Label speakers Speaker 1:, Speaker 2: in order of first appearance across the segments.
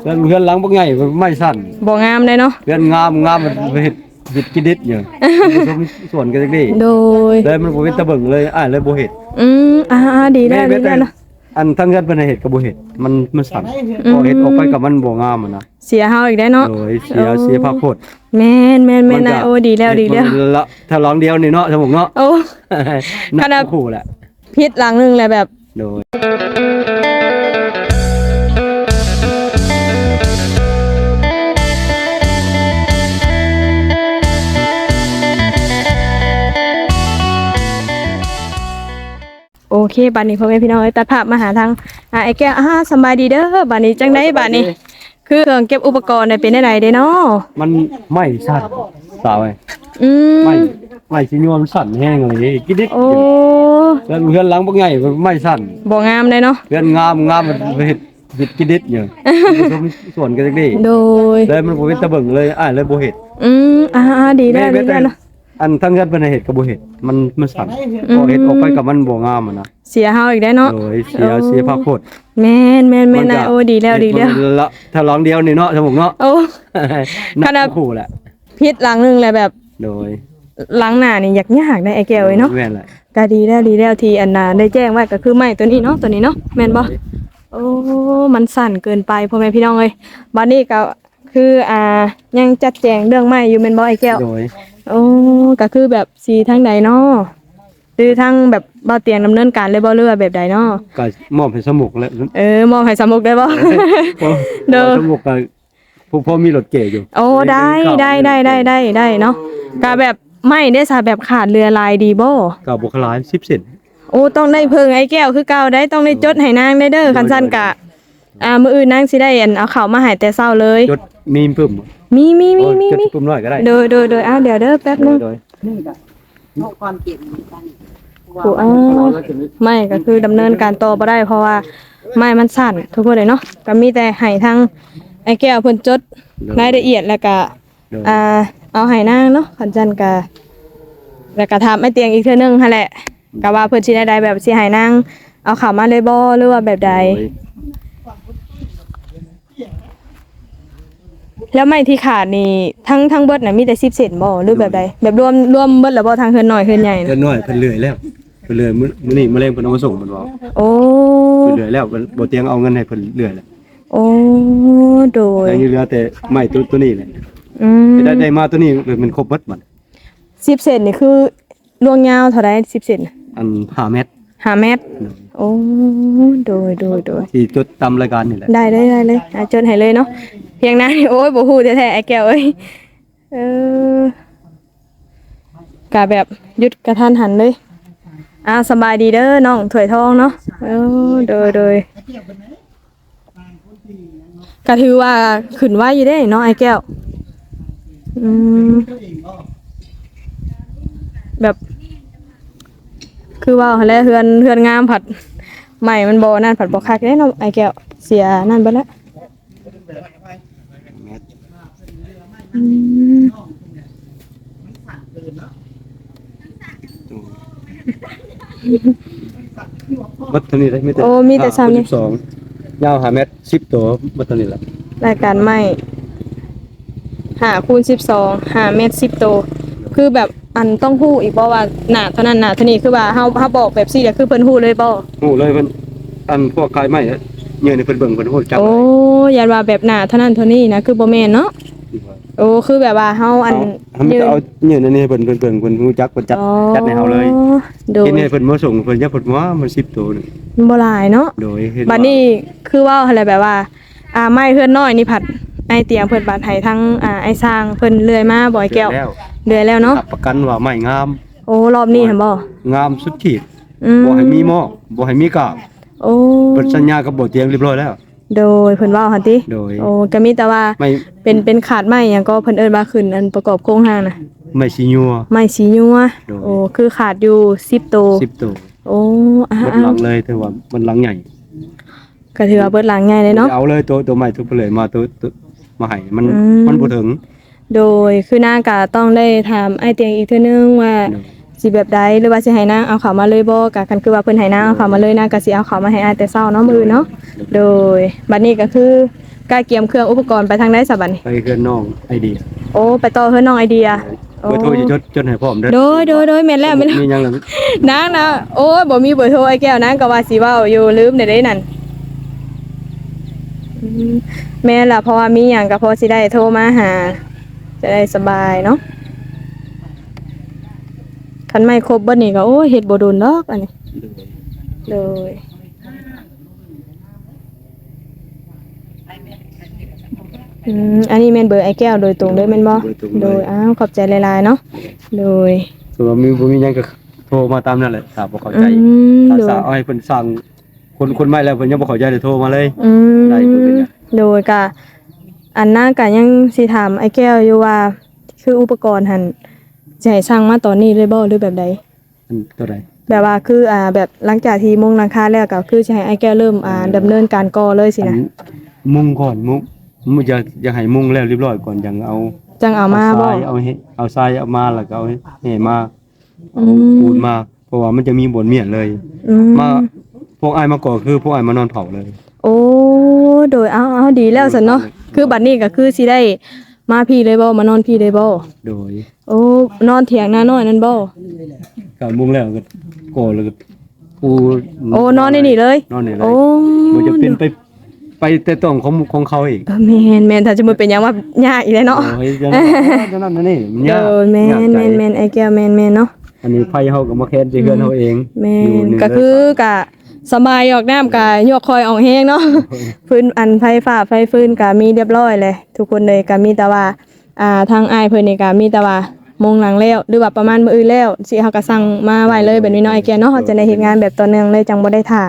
Speaker 1: เพื่อนเพื่อนหลังบ่ใหญ่ไม่สั่น
Speaker 2: บ่งามเลยเนาะ
Speaker 1: เพื่อนงามงามมันเฮ็ดเฮ็ดกินดิดอยู่ผสมส่วนกันจังนี้
Speaker 2: โดย
Speaker 1: เลยมันบ่เป็นตะเบิ่งเลยอ่าเลยบ่เฮ็ด
Speaker 2: อืมอ่าๆดีแล้วดีแล้วเนาะ
Speaker 1: อันทั้งเงินเพิ่นให้เฮ็ดก็บ่เฮ็ดมันมันสั่นพอเฮ็ดออกไปกับมันบ่งามอะนะ
Speaker 2: เสียเฮาอีกได้เนาะ
Speaker 1: โดยเสียเสียภาพโพจน์
Speaker 2: แม่นแม่นแม่น
Speaker 1: ก็
Speaker 2: นะโอ้ดีแล้วดีแล้ว
Speaker 1: มันละถ้าร้องเดียวนี่เนาะสมมุติเนาะ
Speaker 2: โอ้
Speaker 1: นั
Speaker 2: ขนาด
Speaker 1: กคู่แหละ
Speaker 2: พิษหลังหนึงเลยแบบ
Speaker 1: โดย
Speaker 2: เคบัดนี้พ่อแม่พี่น้องเอ้ยตัดภาพมาหาทางอ่าไอ้แก้วอ่าสำบายดีเด้อบัดนี้จังได๋บัดนี้ คือเครื่องเก็บอุปกรณ์ได้เป็นได้ใดเด้เนาะ
Speaker 1: มันไม่สั่นสาวไอ้
Speaker 2: อืม
Speaker 1: ไม่ไม่สิยวมันสั่นแห้งเลยกินดิด
Speaker 2: โอ้
Speaker 1: เพื่อนเพื่อนหลังบ่ใหญ่ไม่สั่น
Speaker 2: บ่งามเลยเนาะ
Speaker 1: เพื่อนงามงามมันเฮ็ดเฮ็ดกินดิดอยู่ผสมส่วนกันจังนี้
Speaker 2: โดย
Speaker 1: เลยมันบ่เป็นตะเบิ่งเลยอ่าเลยบ่เฮ็ด
Speaker 2: อืมอ่าๆดีแล้วดีแล้วเนาะ
Speaker 1: อันทั้งเงินเพิ่นให้เฮ็ดก็บ่เฮ็ดมันมันสั่นพอเฮ็ดออกไปกับมันบ่งามอะนะ
Speaker 2: เสียเฮาอีกได้เนาะ
Speaker 1: โดยเสียเสียภาพโพจน์
Speaker 2: แม่นแม่นแม่น
Speaker 1: มั
Speaker 2: นะ
Speaker 1: ก็
Speaker 2: โอ้ดีแล้วดีแล้ว
Speaker 1: มันละถ้าร้องเดียวนี่เนาะสมมุติเนาะ
Speaker 2: โอ้
Speaker 1: นั
Speaker 2: ขนาด
Speaker 1: กคู่แหละ
Speaker 2: พิษหลังหนึงเลยแบบ
Speaker 1: โดย
Speaker 2: หลังหน้านี่อยากยากได้ไอ้แก้วเอ้ยเนาะ
Speaker 1: แม่นแหละ
Speaker 2: ก็ดีแล้วดีแล้วที่อันน่ะได้แจ้งไว้ก็คือไม้ตัวนี้เนาะตัวนี้เนาะแม่นบ่โอ้มันสั่นเกินไปพ่อแม่พี่น้องเอ้ยบัดนี้ก็คืออ่ายังจัดแจงเรื่องไม้อยู่แม่นบ่ไอ้แก้ว
Speaker 1: โดย
Speaker 2: โอ้ก็คือแบบสีทางใดเนาะคือทางแบบบ่เตียงดำเนินการเลยบ่เรือว่าแบบใดเนาะ
Speaker 1: ก็มอบให้สมุกแล้ว
Speaker 2: เออมองให้สมุกได้บ่ เด้อ
Speaker 1: สมุกก็ผู้พ่อมีรถเก๋อยู่
Speaker 2: โอ้ได้ได้ได้ได้ได้ได้เนาะก็แบบไม่ได้สาแบบขาดเรือลายดีบ่
Speaker 1: ก็บุคลาย10เซน
Speaker 2: โอ้ต้องได้เพิงไอ้แก้วคือเก่าได้ต้องได้จดให้นางได้เด้อคันซั่นกะอ่ามื้ออื่นนางสิได้อันเอาข้าวมาให้แต่เช้าเลย
Speaker 1: จดมีมปึ้ม
Speaker 2: มีมีมี
Speaker 1: โอ้ย
Speaker 2: มี
Speaker 1: จด
Speaker 2: มี
Speaker 1: ปึ้มน้อยก็ได้
Speaker 2: โดยโดยโดยอ้าวเดี๋ยวเด้อแป๊บนึง
Speaker 1: โดย
Speaker 3: เพราะความเจ็บเหมือนกัน
Speaker 2: กูอ้าวไม่ก็คือดำเนินการต่อบ่ได้ เพราะว่าไม้มันสั่นทุกคนเลยเนาะก็มีแต่ให้ทางไอ้แก้วเพิ่นจดรายละเอียดแล้วก็
Speaker 1: โดย
Speaker 2: อ่าเอาให้นางเนาะคันซั่นก็แล้วก็ถามไอ้เตียงอีกเทื่อนึงหั่นแหละก็ว่าเพิ่นสิได้ใดแบบสิให้นางเอาเข้ามาเลยบ่หรือว่าแบบใด
Speaker 1: โดย
Speaker 2: แล้วไม้ที่ขาดนี่ทั้งทั้งเบิดน่ะมีแต่10เซนบ่หรือแบบใดแบบรวมรวมเบิดแล้วบ่ทางเฮือนน้อยเฮือนใหญ่
Speaker 1: เพิ่
Speaker 2: น่ะ
Speaker 1: นน้อยเพิ่นเลื่อยแล้วเพิ่นเลื่อยมื้อมื้อนี้มะเร็งเพิ่นเอามาส่งเพิ่นว่า
Speaker 2: โอ้
Speaker 1: เพิ่นเลื่อยแล้วเพิ่นบ่เตียงเอาเงินให้เพิ่นเลื่อยแล้ว
Speaker 2: โอ้โดย
Speaker 1: แต่ยังเหลือแต่ไม้ตัวตัวนี้แหละ
Speaker 2: อืม
Speaker 1: ได้ได้มาตัวนี้มันครบเบิดมัน
Speaker 2: 10เซนนี่คือลวงยาวเท่าใด10เซนน่ะ
Speaker 1: อัน5เมตร
Speaker 2: 5เมตร โอ้โดยโดยโดย
Speaker 1: ที่จดตามรายการนี่แหละ
Speaker 2: ได้เลยได้เลยอาจนให้เลยเนาะเพียงนั้นโอ้ยบ่ฮู้แท้ๆไอ้แก้วเอ้ยเออกะแบบหยุดกระทันหันเลยอ่าสบายดีเด้อน้องถวยทองเนาะเออโดยโดยก็ถือว่าขึ้นไว้อยู่ได้เนาะไอ้แก้วอืมแบบ คือว่าหั่นแหล้วเฮือนเฮือนงามผัด ใหม่มันบ่นั่นผัดบ่คักเด้เนาะไอ้แก้วเสียนั่นเบิดแล้วอืม
Speaker 1: เบิดเท่านี้ได้มีแต่
Speaker 2: โอ้มีแต่ซ้ำนี่
Speaker 1: 12ยาว5เมตร10ตัวเบิดเท่านี้แหละ
Speaker 2: รายการใหม่หาคูณ12หาเมตร10โตวคือแบบ อันต้องฮู้อีกบ่ว่าหน้าเท่านั้นหน้าเท่านี้คือว่าเฮาเฮาบอกแบบซี่แหละคือเพิ่นฮู้เลยบ่
Speaker 1: โอ้เลยเพิ่นอันพวกขายไม้เงินให้เพิ่นเบิ่งเพิ่นโหจับ
Speaker 2: โอ้ยันว่าแบบหน้าเท่านั้นเท่านี้นะคือบ่แม่นเนาะโอ้คือแบบว่าเฮาอัน
Speaker 1: เฮามีแต่เอาเงินอันนี้ให้เพิ่นเพิ่นเบิ่งเพิ่นฮู้จักเพิ่นจัด
Speaker 2: อ๋อ
Speaker 1: จัดให้เฮาเลย
Speaker 2: โดย
Speaker 1: กินให้เพิ่นมาส่งเพิ่นยับเพิ่นว่ามัน10ตัวนึง
Speaker 2: บ่หลายเนาะ
Speaker 1: โดยเห็น
Speaker 2: บัดนี้คือว่าอะไรแบบว่าอ่าไม้เพื่อนน้อยนี่ผัด ไอเตียงเพิ่นบาดให้ทั้งอ่าไอสร้างเพิ่นเลื่อยมาบ่อยแก้ว
Speaker 1: แล้ว
Speaker 2: เลื่อยแล้วเนาะ
Speaker 1: รับประกันว่าไม้งาม
Speaker 2: โอ้รอบนี้เห็นบ่
Speaker 1: งามสุดขีด
Speaker 2: อืม
Speaker 1: บ่ให้มีหม้อบ่ให้มีกาบ
Speaker 2: โอ้
Speaker 1: เปิดสัญญากับบ่เตียงเรียบร้อยแล้ว
Speaker 2: โดยเพิ่นเว้าหั่นติ
Speaker 1: โดย
Speaker 2: โอ้ก็มีแต่ว่า
Speaker 1: ไม่
Speaker 2: เป็นเป็นขาดไม้หยังก็เพิ่นเอิ้นว่าขึ้นอันประกอบโครงสร้างน่ะ
Speaker 1: ไม่สิยัว
Speaker 2: ไม้สียัว
Speaker 1: โดย
Speaker 2: โอ้คือขาดอยู่10โตว
Speaker 1: 10ตัว
Speaker 2: โอ้อ้า
Speaker 1: เบิดหลังเลยแต่ว่ามันหลังใหญ่
Speaker 2: ๆก็ถือว่าเบิดหลังใหญ่เลยเนาะ
Speaker 1: เอาเลยตัวตัวใหม่ทุกเลยมาตัวตัว มาให้มัน
Speaker 2: อืม
Speaker 1: มันบ่ถึง
Speaker 2: โดยคือนางก็ต้องได้ถามไอเตียงอีกเทื่อนึงว่า
Speaker 1: โดย
Speaker 2: สิแบบใดหรือว่าสิให้นางเอาเขามาเลยบ่ก็คันคือว่าเพิ่นให้นางเอาเขามาเลยนางก็สิเอาเขามาให้อายแต่เช้าเนาะมื้อเนาะโดยบัดนี้ก็คือกายเกียมเครื่องอุปกรณ์ไปทางใดซะบัดนี้
Speaker 1: ไปเกินน้องไอเดีย
Speaker 2: โอ้ไปต่อเพิ่นน้องไอเดีย
Speaker 1: เบอร์โทรจะจดจดให้พร้อมเด้อ
Speaker 2: โดยโดยโดยแม่นแล้วแม่นแล้ว
Speaker 1: มีหยังล่ะ
Speaker 2: นางนะโอ้ยบ่มีเบอร์โทรไอ้แก้วนางก็ว่าสิเว้าอยู่ลืมได้เด้นั่นอืม แม่นล่ะเพราะว่ามีหยังก็พอสิได้โทรมาหา จะได้สบายเนาะคันไม่ครบเบิดนี่ก็โอ้ยเฮ็ดบ่โดนดอกอันนี้เลยอืมอันนี้แม่นเบอร์ไอ้แก้วโดยตรงเลยแม่นบ่โดยอ้าวขอบใจหลายๆเนาะโดย
Speaker 1: ส่วนว่ามีบ่มีหยังก็โทรมาตามนั่นแหละถ้าบ่เข้า
Speaker 2: อื
Speaker 1: ใจ
Speaker 2: ม
Speaker 1: ถ้า
Speaker 2: โดย
Speaker 1: สาวเอาให้เพิ่นสั่ง คนคนใหม่แล้วเพิ่นยังบ่เข้าใจเลยโทรมาเลย
Speaker 2: อื
Speaker 1: ได้เพิ่นเป็น
Speaker 2: ม
Speaker 1: หยัง
Speaker 2: โดยกะอันหน้ากะยังสิถามไอ้แก้วอยู่ว่า คืออุปกรณ์หันจะให้ช่างมาตอนนี้เลยบ่หรือแบบใด
Speaker 1: อันตัวใด
Speaker 2: แบบว่าคืออ่าแบบหลังจากที่มุงหลังคาแล้วก็คือจะให้ไอ้แก้วเริ่มอ่าดำเนินการก่อเลยสินะ
Speaker 1: อันมุงก่อนมุงมุงจะจะให้มุงแล้วเรียบร้อยก่อนยังเอา
Speaker 2: จังเอามา
Speaker 1: ท
Speaker 2: บ่
Speaker 1: รายเอาให้เอาทรายเอามาแล้วก็เอาให้มาเอา
Speaker 2: อืม
Speaker 1: ปูนมา เพราะว่ามันจะมีบนเมียนเลย
Speaker 2: อืม
Speaker 1: มา พวกอายมาก่อคือพวกอายมานอนเผาเลย
Speaker 2: โอ้โดยเอาเอาดีแล้วสันเนาะคือบัดนี้ก็คือสิได้มาพี่เลยบ่มานอนพี่เลยบ่
Speaker 1: โดย
Speaker 2: โอ้นอนเถียงนาน้อยนั่นบ่
Speaker 1: ก็มุงแล้วก็ก่อแล้วก็ปู
Speaker 2: โอ้นอนในนี่เลย
Speaker 1: นอนนี่เลย
Speaker 2: โอ้
Speaker 1: มันจะเป็นไปไปแต่ต้องของของเขาอีก
Speaker 2: เออแม่นแม่นถ้าจะมือเป็นหยังว่ายากอีกแล้วเนาะ
Speaker 1: โอ้ยจังจังนั้นนั่นนี่มันยาก
Speaker 2: เออแม่
Speaker 1: ยาก
Speaker 2: น
Speaker 1: ใจ
Speaker 2: แม่นแม่นไอ้แก้วแม่นแม่นเนาะ
Speaker 1: อันนี้ไผเฮาก็มาแค้นสิเฮือนเฮาเอง
Speaker 2: แม่
Speaker 1: อยู่
Speaker 2: น
Speaker 1: นี่
Speaker 2: ก็คือกะ สบายออกน้ำกะยกคอยออกแห้งเนาะพื้นอันไฟฟ้าไฟฟื้นกะมีเรียบร้อยเลย ทุกคนเลยกะมีแต่ว่าอ่าทางอ้ายเพิ่นนี่กะมีแต่ว่ามงหลังแล้วหรือว่าประมาณมื้ออื่นแล้วสิเฮาก็สั่งมาไว้เลยแบบนี้เนาะไอ้แก้วเนาะเฮาจะได้เฮ็ดงานแบบต่อเนื่องเลยจังบ่ได้ท่า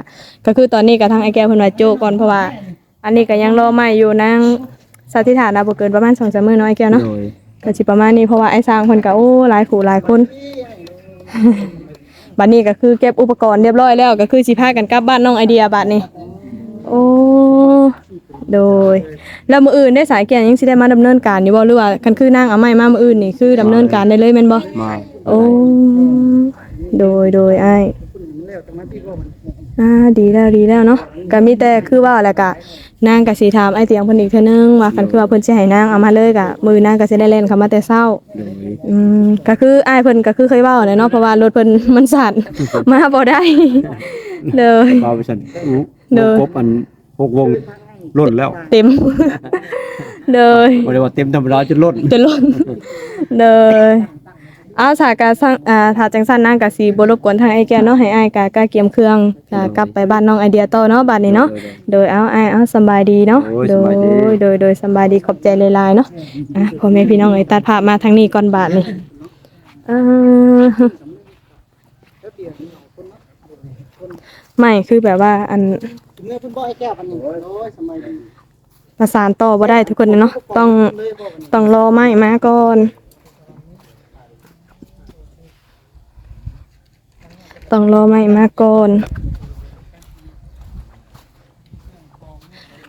Speaker 2: ก็คือตอนนี้ก็ทางไอ้แก้วเพิ่นว่าโจก่อนเพราะว่า อันนี้ก็ยังรอใหม่อยู่นางสันติฐานนะบ่เกินประมาณ2-3มื้อเนาะไอ้แก้วเนาะ
Speaker 1: โดย
Speaker 2: ก็สิประมาณนี้เพราะว่าไอ้สร้างเพิ่นก็โอ้หลายผู้หลายคน บัดนี้ก็คือเก็บอุปกรณ์เรียบร้อยแล้วก็คือสิพากันกลับบ้านน้องไอเดียบัดนี้ โอ้โดย แล้วมื้ออื่นได้สายแก่ยังสิได้มาดำเนินการอยู่บ่หรือว่าคันคือนางเอาไม้มามื้ออื่นนี่คือดำเนินการได้เลยแม่นบ่
Speaker 1: มา
Speaker 2: โอ้โดยโดยอ้ายอ่าดีแล้วดีแล้วเนาะก็มีแต่คือว่าแหละกะ นางก็สิถามไอ้เตียงเพิ่นอีกเทื่อนึงว่าคันคือว่าเพิ่นสิให้นางเอามาเลยกะมื้อนางก็สิได้เล่นเข้ามาแต่เช้า
Speaker 1: โดย
Speaker 2: อืมก็คืออ้ายเพิ่นก็คือเคยเว้าแหละเนาะเพราะว่ารถเพิ่นมันสั่น มาบ่ได้ เลย
Speaker 1: มาไปฉันอู้
Speaker 2: เด้อ
Speaker 1: ครบอันหกวงล่นแล้ว
Speaker 2: เต็ม เลย
Speaker 1: บ่ได้ว่าเต็มธรรมดาจนล่น
Speaker 2: จนล้นเลย อาสากาสร้างอ่าถ้าจังซั่นนางก็สิบ่รบกวนทางไอ้แก้วเนาะให้อ้ายก็ก็เกียมเครื่องก็กลับไปบ้านน้องไอเดียต่อเนาะบัดนี้เนาะโดยเอาอ้ายเอาสำบายดีเนาะ
Speaker 1: โอ้ย
Speaker 2: โด
Speaker 1: สบายดี
Speaker 2: ยโดยโดยสำบายดีขอบใจหลายๆเนาะอะพ่อแม่พี่น้องเอ้ยตัดภาพมาทางนี้ก่อนบาดนี้เออไม่คือแบบว่าอัน
Speaker 3: เมื่อเพิ่นบ่ให้แก้วพันหนึ่งโอ้ยสมัยดี
Speaker 2: ประสานต่อบ่ได้ทุกคนเนาะต้องต้องรอไม้มาก่อน ต้องรอไม้มาก่อน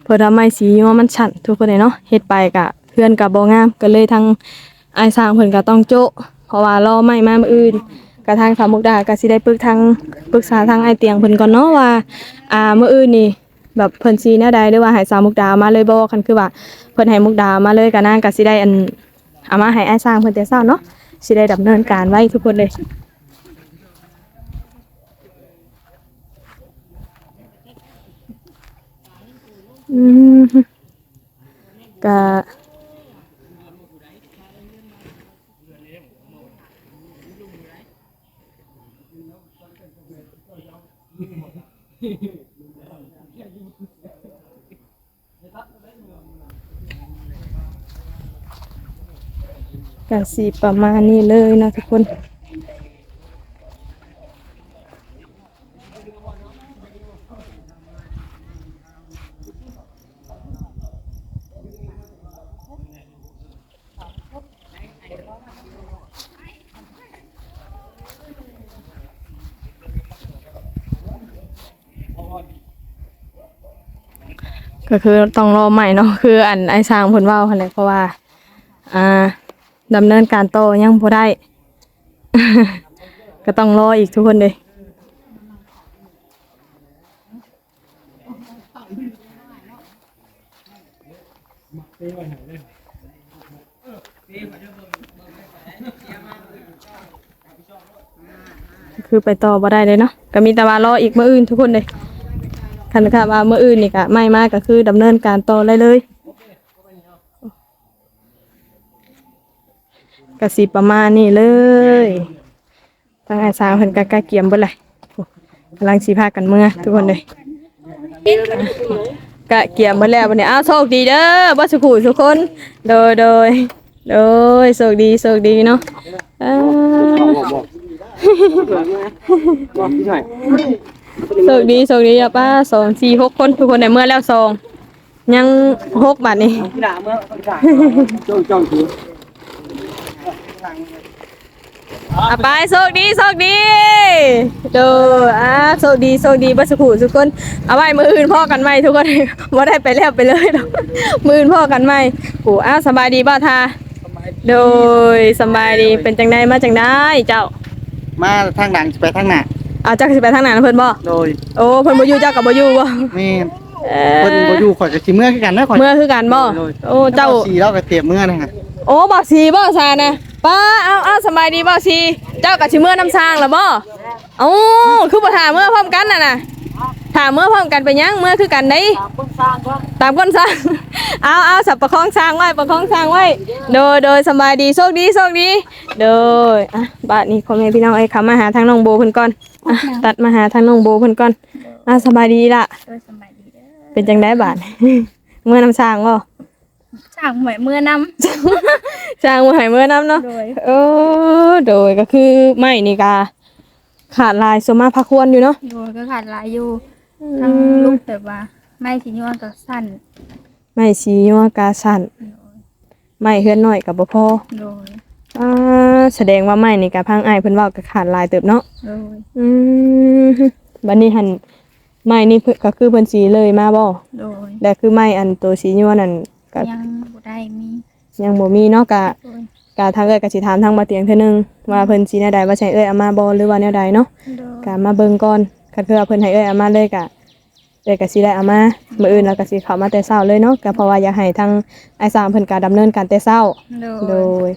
Speaker 2: เพื่อทำไม้สีว่ามันชันทุกคนเลยเนาะเฮ็ดไปกะเพื่อนกับบ่งามก็เลยทางไอายสร้างเพิ่นก็ต้องโจะเพราะว่ารอไม้มามื้ออื่นกะทางสามมุกดาก็สิได้ปรึกทางปรึกษาทางไอเตียงเพิ่นก่อนเนาะว่าอ่ามื้ออื่นนี่แบบเพิ่นซีแนวใดหรือว่าให้สาวมุกดามาเลยบ่คันคือว่าเพิ่นให้มุกดามาเลยก็นางก็สิได้อันเอามาให้อ้ายสร้างเพิ่นแต่เช้าเนาะสิได้ดำเนินการไว้ทุกคนเลย อืมก็ก็สิประมาณนี้เลยนะทุกคน ก็คือต้องรอใหม่เนาะคืออันไอ้สร้างเพิ่นเว้าหั่นแหละเพราะว่า อ่าดำเนินการโตอยังบ่ได้ ก็ต้องรออีกทุกคนเลยคือไปต่อบ่ได้เลยเนาะก็มีแต่ว่ารออีกมื้ออื่นทุกคนเลย คันค่ะว่าเมื้ออื่นนี่ก็ไม่มากก็คือดำเนินการต่อเลยเลยกสิประมาณนี้เลยทางอาสาเพิ่นก็กเกียมเบิดเลยกำลังสิพากันเมื่อทุกคนเลยกะเกียมเบิดแล้วบัดนี้อ้าวโชคดีเด้อบ่สุขุทุกคน โดยโดยโดยโชคดีโชคดีเนาะอ่า
Speaker 1: บอกพี่หน่อย
Speaker 2: โชคดีโชคดีอะป้าสองสี่หกคนทุกคนได้เมื่อแล้วสองยังหกบาทนี่
Speaker 1: ด่าเมื่อด่าจ้องจ้องถือ
Speaker 2: อะไปโชคดีโชคดีโดอะโชคดีโชคดีบัสขูทุกคนเอาไว้มืออื่นพ่อกันไหมทุกคนว่าได้ไปแล้วไปเลยมืออื่นพ่อกันไหมกูอ้าวสบายดีบ่าทาโดยสบายดีเป็นจังไดมาจังได้เจ้า
Speaker 3: มาทางหลังไปทางหน้า
Speaker 2: เอาจักสิไปทางไหนนะเพิ่นบ่
Speaker 3: โดย
Speaker 2: โอ้เพิ่นบ่อยู่เจ้ากับบ่อยู่บ่
Speaker 3: แม่น
Speaker 2: เอ
Speaker 3: เพิ่นบ่อยู่ข่อยก็สิเมื่อคือกันนะข่อย
Speaker 2: เมื่อคือกันบ่โอ้เจ้า
Speaker 3: สีเราก็เตรียมเมื่อนะฮะ
Speaker 2: โอ้บ่สีบ่ซานะป้าเอาเอาสบายดีบ่สีเจ้ากับสิเมื่อน้ำสร้างล่ะบ่เอ้าคือบ่ถามเมื่อพร้อมกันน่ะน่ะถามเมื่อพร้อมกันไปยังเมื่อคือกันได้ตามคนสร้างเอาเอาสับประคองสร้างไว้ประคองสร้างไว้โดยโดยสบายดีโชคดีโชคดีโดยอะบาดนี้พ่อแม่พี่น้องเอ้ยเข้ามาหาทางน้องโบเพิ่นก่อน อะตัดมาหาทางน้องโบเพิ่นก่อนอะสบายดีล่ะ
Speaker 4: โดยสบายดีเด้อ
Speaker 2: เป็นจังได๋บาด เมื่อน้ำสร้างบ่
Speaker 4: จากหวยเมื่อน
Speaker 2: สร้างมาให้เมื่อน้ำเนาะำ
Speaker 4: โดย
Speaker 2: เออโดยก็คือไม่นี่กาขาดลายสมมาพักควรอยู่เนาะ
Speaker 4: โดยก็ขาดหลายอยู่ทั้งลูกแต่ว่า ไม่สิย้อนก็สั้น
Speaker 2: ไม่สียัวกาสันไม่เฮือนหน่อยกับบ่พอ
Speaker 4: โดย
Speaker 2: อ่าแสดงว่าไม่นี่กาพังอายเพิ่นเว้าก็ขาดลายเติบเนาะ
Speaker 4: โดย
Speaker 2: อืมบัดนี้หันไม่นี่เพิ่นก็คือเพิ่นสีเลยมาบ่
Speaker 4: โดย
Speaker 2: แต่คือไม่อันตัวสียัวนั่นก็
Speaker 4: ยังบ่ได้มี
Speaker 2: ยังบ่มีเนาะกะ
Speaker 4: โดย
Speaker 2: กะทางเอ้ยก็สิถามทางบ่เตียงเทื่อนึงว่าเพิ่นสิแนวใดว่าใช่เอ้ยเอามาบ่หรือว่าแนวใดเนาะ
Speaker 4: โดย
Speaker 2: กะมาเบิ่งก่อนคันคือว่าเพิ่นให้เอ้ยเอามาเลยกะเอ้ยก็สิได้เอามามื้ออื่นแล้วก็สิเข้ามาแต่เช้าเลยเนาะก็เพราะว่าอยากให้ทางไอ้สามเพิ่นก็ดำเนินการแต่เช้า
Speaker 4: โด
Speaker 2: โด
Speaker 4: ย
Speaker 2: ย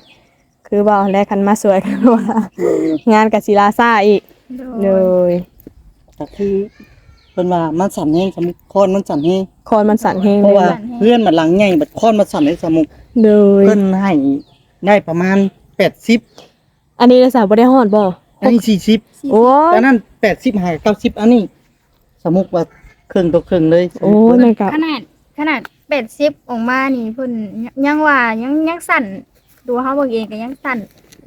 Speaker 2: คือว่าแลกคันมาสวยกันว่างานก็สิลาซ่าอีก
Speaker 4: โด
Speaker 2: โด
Speaker 4: ย
Speaker 2: ย
Speaker 3: ก็คือเพิ่นว่ามันสั่นแฮงสมุกคอนมันสั่นแฮง
Speaker 2: คอนมันสั่นแฮง
Speaker 3: เพ
Speaker 2: เล
Speaker 3: ราะ
Speaker 2: ย
Speaker 3: ว่าเพื่อนมันหลังใหญ่บัดคอนมันสั่นในสมุก
Speaker 2: โดย
Speaker 3: เพิ่นให้ได้ประมาณ80
Speaker 2: อันนี้ได้สาวบ่ได้ฮอดบ่
Speaker 3: อันนี้40
Speaker 2: โอ้ย
Speaker 3: แต่นั้น80หา90อันนี้ สมุกว่าครึ่งต่อครึ่งเลย
Speaker 2: โอ้ยมันก็
Speaker 4: ขนาดขนาดเป็ดซิปออกมานี่เพิ่นยังว่ายังยังสั่น ดูเฮาเบิ่งเองก็ยังสั่น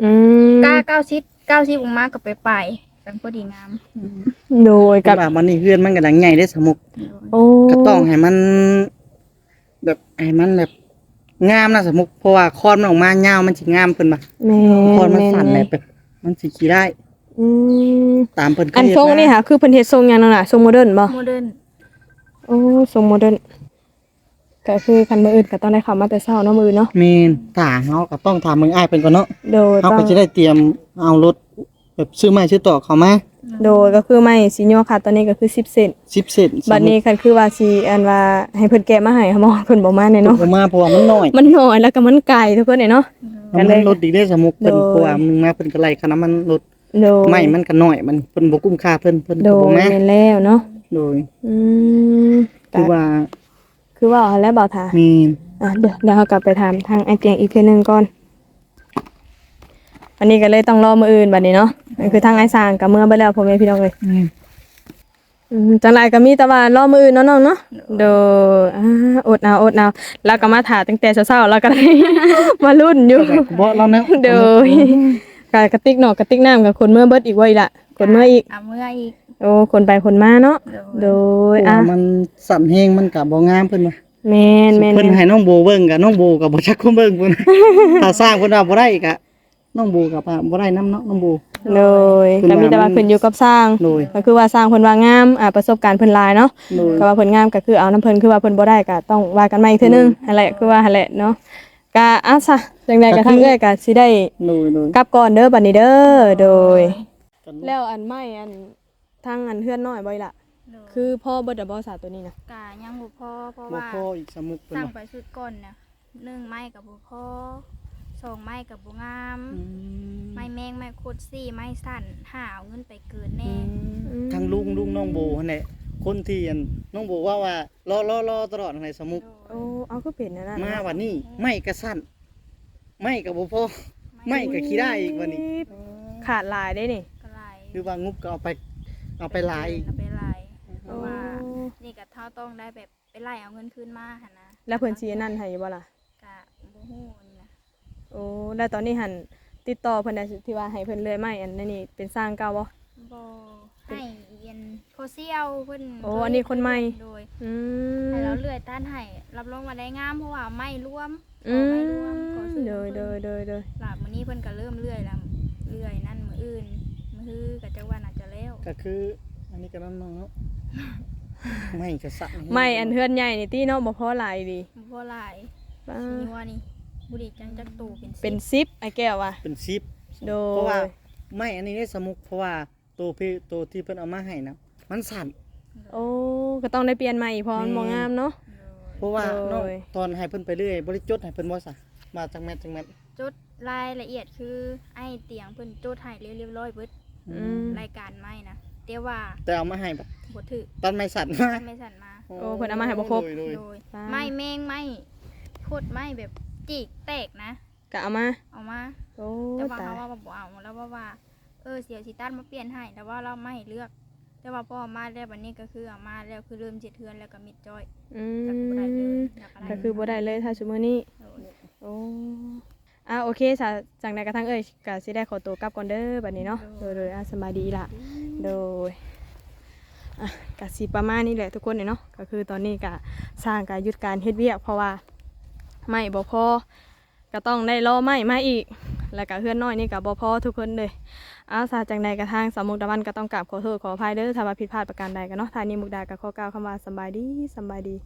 Speaker 2: อืม
Speaker 4: กล้าเก้าชิดเก้าชิดออกมาก็ไปไปกันพอดีงาม
Speaker 2: โดย
Speaker 3: กั
Speaker 2: กั
Speaker 3: บบว่ามันนี่เพื่อนมันก็หลังใหญ่ได้สมุก
Speaker 2: โอ้
Speaker 3: ก็ต้องให้มัน แบบให้มันแบบงามนะสมมุติเพราะว่าคอนมันออกมายาวมันสิงามเพิ่นมา
Speaker 2: แม่
Speaker 3: คอนมัน
Speaker 2: แม่
Speaker 3: สั่น
Speaker 2: แม่
Speaker 3: แบบแบบ มันสิขี่ได้
Speaker 2: อืม
Speaker 3: ตามเพิ่นเคย
Speaker 2: อัน
Speaker 3: เฮ็ด
Speaker 2: ทรง
Speaker 3: มา
Speaker 2: นี่ค่ะ คือเพิ่นเฮ็ดทรงหยังนั่นน่ะทรงโมเดิร์นบ่
Speaker 4: โมเดิร์น
Speaker 2: โอ้ทรงโมเดิร์น ก็คือคันมื้ออื่นก็ต้องได้เข้ามาแต่เช้าเนาะมื้อเนาะ
Speaker 3: แม่นถ้าเฮาก็ต้องถามมึงอ้ายเพิ่นก่อนเนาะ
Speaker 2: โดย
Speaker 3: เฮา
Speaker 2: ต้อ
Speaker 3: ก็
Speaker 2: ง
Speaker 3: จะได้เตรียมเอารถแบบซื้อไม้ซื้อตอกเข้ามา
Speaker 2: โดยก็คือไม่สิโยค่ะตอนนี้ก็คือ10เซน
Speaker 3: 10เซน
Speaker 2: บัดนี้คันคือว่าสิอันว่าให้เพิ่นแกะมาให้ค่ะหมอเพิ่นบ่มาแน่
Speaker 3: เนาะ
Speaker 2: เนาะ
Speaker 3: มาเพราะว่ามันน้อย
Speaker 2: มันน้อยแล้วก็มันไกลทุกคนเนี่ยเนาะ
Speaker 3: มันมันรถอีกได้สมมุติเพิ่น
Speaker 2: โดย
Speaker 3: เพราะว่ามึงมาเพิ่นก็ไล่คณะมันรถ
Speaker 2: โดย
Speaker 3: ไม้มันก็น้อยมันเพิ่นบ่คุ้มค่าเพิ่นเพิ่น
Speaker 2: โด
Speaker 3: ก็บ่
Speaker 2: ย
Speaker 3: มา
Speaker 2: แม่นแล้วเนาะ
Speaker 3: โดย
Speaker 2: อืม
Speaker 3: คือว่า
Speaker 2: คือว่าเอาแล้วบ่ท่า
Speaker 3: มี
Speaker 2: อะเดี๋ยวเดี๋ยวเรากลับไปถามทางไอเตียงอีกเทื่อนึงก่อนวันนี้ก็เลยต้องรอมื้ออื่นบัดนี้เนาะนั่นคือทางไอ้สร้างกับเมื่อไปแล้วพ่อแม่พี่น้องเลย
Speaker 3: อืม
Speaker 2: อืมจังไรก็มีแต่ว่ารอมื้ออื่นเนาะน้องเนาะโดยอ่าอดเอาอดเอาแล้วก็มาถ่าตั้งแต่เช้าๆแล้วก็ได้ มารุ่นอยู่
Speaker 3: บ่เราเนาะ
Speaker 2: โดยกากระติกหนอกกระติกน้ำกับคนเมื่อเบิดอีกไว้ละคนเมื่ออีก
Speaker 4: เอาเมื่ออีก
Speaker 2: โอ้คนไปคนมาเนาะโดย
Speaker 3: เพราะ
Speaker 2: อะ
Speaker 3: ว่ามันสั่นแฮงมันก็บ่งามเพิ่นว่า
Speaker 2: แมนแมน
Speaker 3: เพิ่น
Speaker 2: แม่น
Speaker 3: ให้น้องโบเบิ่งกับน้องโบกับบ่จักคุมเบิ่งเพิ่นถ้าสร้างเพิ่นว่าบ่ได้ก็น้องโบกับว่าบ่ได้นํเนาะน้องโบ
Speaker 2: โดย
Speaker 3: ขึ้น
Speaker 2: ก็
Speaker 3: มา
Speaker 2: มีแต่ว่า
Speaker 3: มัน
Speaker 2: ขึ้นอยู่กับสร้าง
Speaker 3: โดย
Speaker 2: ก็คือว่าสร้างเพิ่นว่างามอ่าประสบการณ์เพิ่นหลายเนาะ
Speaker 3: โดย
Speaker 2: ก็ว่าเพิ่นงามก็คือเอาน้ำเพิ่นคือว่าเพิ่นบ่ได้ก็ต้องว่ากันใหม่อีกเทื่อนึงนั่นแหละคือว่าหั่นแหละเนาะก็อะซะจังไดก็ทั้งเอ้อยก็สิได้
Speaker 3: โดยโดย
Speaker 2: กลับก่อนเด้อบัดนี้เด้อโดย
Speaker 3: กกัน
Speaker 2: แล้วอันไม้อัน ทางอันเฮือนน้อยบ่อยล่ะ
Speaker 4: โดย
Speaker 2: คือพ่อเบิดดบ่สาตัวนี้นะ
Speaker 4: กะยังบ่พอเพราะ
Speaker 3: บ่
Speaker 4: ว่า
Speaker 3: พออีกสมุกเพิ่น
Speaker 4: สร้าง
Speaker 3: ว่า
Speaker 4: ไปสุดก่อนเนี่ยหนึ่งไม้กับบ่พอสองไม้กับบ่งาม
Speaker 3: อืม
Speaker 4: ไม้แมงไม้โคตรซี่ไม้สั่นหาเอาเงินไปเกิน
Speaker 3: อื
Speaker 4: แน่
Speaker 3: มทางลุงลุงน้องโบนั่นแหละคนที่อันน้องโบว่าว่ารอรอรอตลอดในสมุก
Speaker 2: โอ้เอาก็เป็นนั่นน่ะ
Speaker 3: มาวันนี้ไม่กระสั้นไม่กับบ่พอ ไม่กับขี้ได้อีกวันนี้
Speaker 2: ขาดลายได้นี่
Speaker 4: ก็หลาย
Speaker 3: คือว่างุบก็เอาไป เอาไปลายอีก
Speaker 4: เอาไปลายเพ
Speaker 2: โอ้
Speaker 4: ราะว่า นี่ก็เท่าต้องได้แบบไปไล่เอาเงินคืนมาหั่นนะ
Speaker 2: แล้วเพิ่นสิอันนั่นให้บ่ล่ะ
Speaker 4: กะบ่ฮู้นี่นะ
Speaker 2: โอ้แล้วตอนนี้หันติดต่อเพิ่นได้ที่ว่าให้เพิ่นเลื่อยไม้อันนั้นนี่เป็นสร้างเก่าบ่
Speaker 4: บ่ให้เรียนโคเซียวเพิ่น
Speaker 2: โอ้อันนี้คนใหม่
Speaker 4: โดย
Speaker 2: อืม
Speaker 4: ให้เราเลื่อยต้านให้รับรองว่าได้งามเพราะว่าไม้รวม
Speaker 2: อื
Speaker 4: ขอ
Speaker 2: ม
Speaker 4: ไม้รวมขอซื้อ
Speaker 2: เดยเดยเดยเดย
Speaker 4: หลับมื้อนี้เพิ่นก็เริ่มเลื่อยแล้วเลื่อยนั่นมื้ออื่นมื้อฮือก็จักว่าน่าจะแล้ว
Speaker 3: ก็คืออันนี้ก็นั่นเนาะไม่กระสั้น
Speaker 2: ไม่อันเฮือนใหญ่นี่ตี้เนาะบ่พอหลายดี
Speaker 4: บ่พอหลาย
Speaker 2: ป้า
Speaker 4: นี่ว่านี่บุรีจังจักตูเป็น
Speaker 2: เป็น
Speaker 4: สิบ
Speaker 2: 10ไอ้แก้วว่ะ
Speaker 3: เป็นซิป
Speaker 2: โด
Speaker 3: เพราะว่าย
Speaker 2: ย
Speaker 3: ไม่อันนี้ได้สมุกเพราะว่าตัวพี่ตัวที่เพิ่นเอามาให้นะมันสั่น
Speaker 2: โอ้ก็ต้องได้เปลี่ยนใหม่อีกเพอมันบ่งามเนาะ
Speaker 3: เพราะว่า
Speaker 2: โดย
Speaker 3: น้องตอนให้เพิ่นไปเรื่อยบริจดให้เพิ่นบ่ซะมาจังแม่นจังแม่น
Speaker 4: จดรายละเอียดคือไอ้เตียงเพิ่นจดให้เรียบร้อยเบิด
Speaker 2: อืม
Speaker 4: รายการไม่นะแต่ว่า
Speaker 3: แต่เอามาให้แบบ
Speaker 4: บ่ถือ
Speaker 3: ตอนไม่สั่นมา
Speaker 4: ไม่สั่นมา
Speaker 2: โอ้เพิ่นเอามาให้บ่ครบ
Speaker 3: โดยโดย
Speaker 4: โดย
Speaker 2: ป้า
Speaker 4: ไม่แมงไม่โคตรไม่แบบจีกแตกนะ
Speaker 2: ก็เอามา
Speaker 4: เอามา
Speaker 2: โอ้
Speaker 4: แต่ว่า
Speaker 2: ตาย
Speaker 4: เขาว่าบ่เอาแล้วว่าว่า เออเสียวสิตันมาเปลี่ยนให้ แต่ว่าเราไม่ให้เลือก แต่ว่าพอเอามาแล้วบัดนี้ก็คือเอามาแล้วคือเริ่มเจ็ดเทือนแล้วก็มิดจ้อย
Speaker 2: อื
Speaker 4: ก็บ่ได้เลย
Speaker 2: ม
Speaker 4: แล้วก็ได้
Speaker 2: ก็คือบ่ได้เลยถ้าซุมื้อนี้
Speaker 4: โดย
Speaker 2: โอ้ อะโอเคสาจังใดกระทั่งเอ้ยก็สิได้ขอตัวกลับก่อนเด้อบัดนี้เนาะโดยโดยอะสบายดีล่ะโดยอะก็สิประมาณนี้แหละทุกคนเนาะก็คือตอนนี้ก็สร้างการหยุดการเฮ็ดเวียก เพราะว่าไม่บ่พอก็ต้องได้รอไม้มาอีก แล้วก็เฮือนน้อยนี่ก็บ่พอทุกคนเลยอาสาจังใดกระทั่งสามุกดาวันก็ต้องกราบขอโทษขออภัยเด้อถ้าว่าผิดพลาดประการใดกันเนาะทานี้มุกดาก็ขอกล่าวคำว่าสบายดีสบายดี